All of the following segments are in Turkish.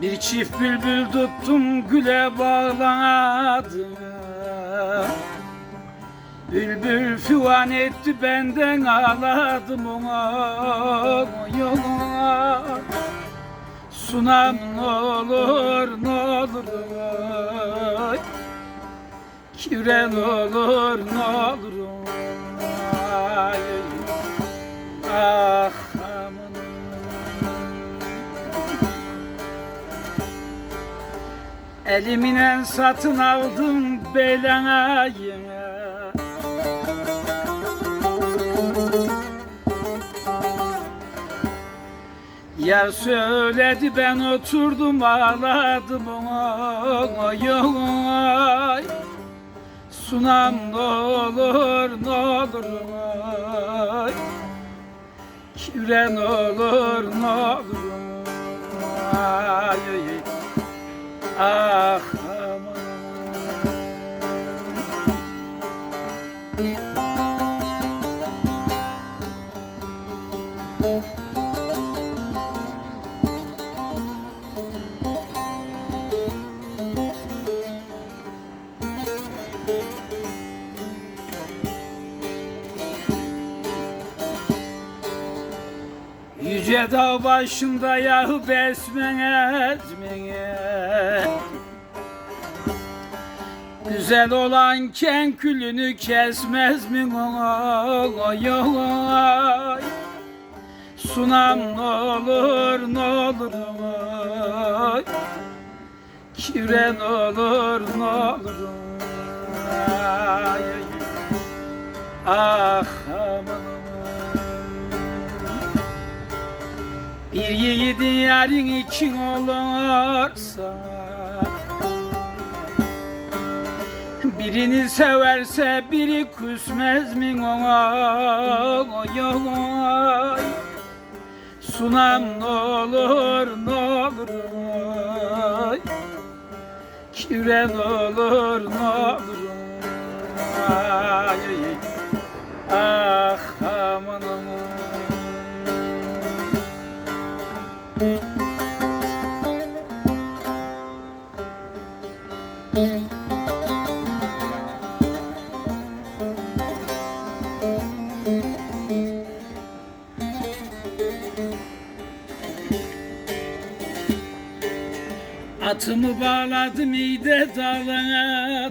Bir çift bülbül tuttum güle bağladım. Bülbül füvan etti benden ağladım ona yoluna Sunam olur ne olur ay. Kivren olur ne olur ay. Ah aman. Eliminen satın aldım belayı Ya söyledi ben oturdum ağladım ona ay Sunam ne olur ne olur ay Kivren olur ne olur ay, ay. Ah aman Yüce dağ başında yahu etmeye. Güzel olan ken külünü kesmez mi ona Sunam ne olur ne olur ay. Kivren olur ne olur ay, Ah aman. Bir yiğidin yarın için olursa Birini severse biri küsmez mi? Ona Oy, Sunam ne olur ne olur ay Kivren olur ne olur Atımı bağladım iyide dalına.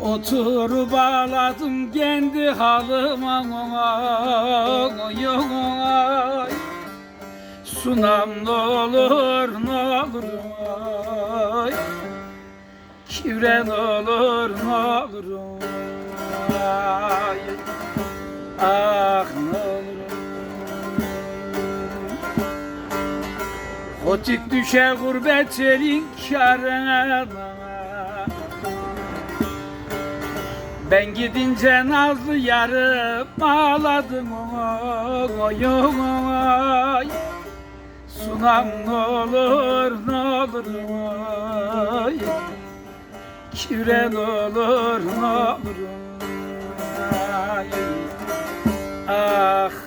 Oturup bağladım kendi halıma. Oy, Sunam ne olur ne olur ay Kivren olur ne olur ay Ah ne olur Hotik düşer gurbet elin karına Ben gidince nazlı yarım ağladım. Oy oy Sunam Aman olur ne olur vay Küren olur ne vay Ah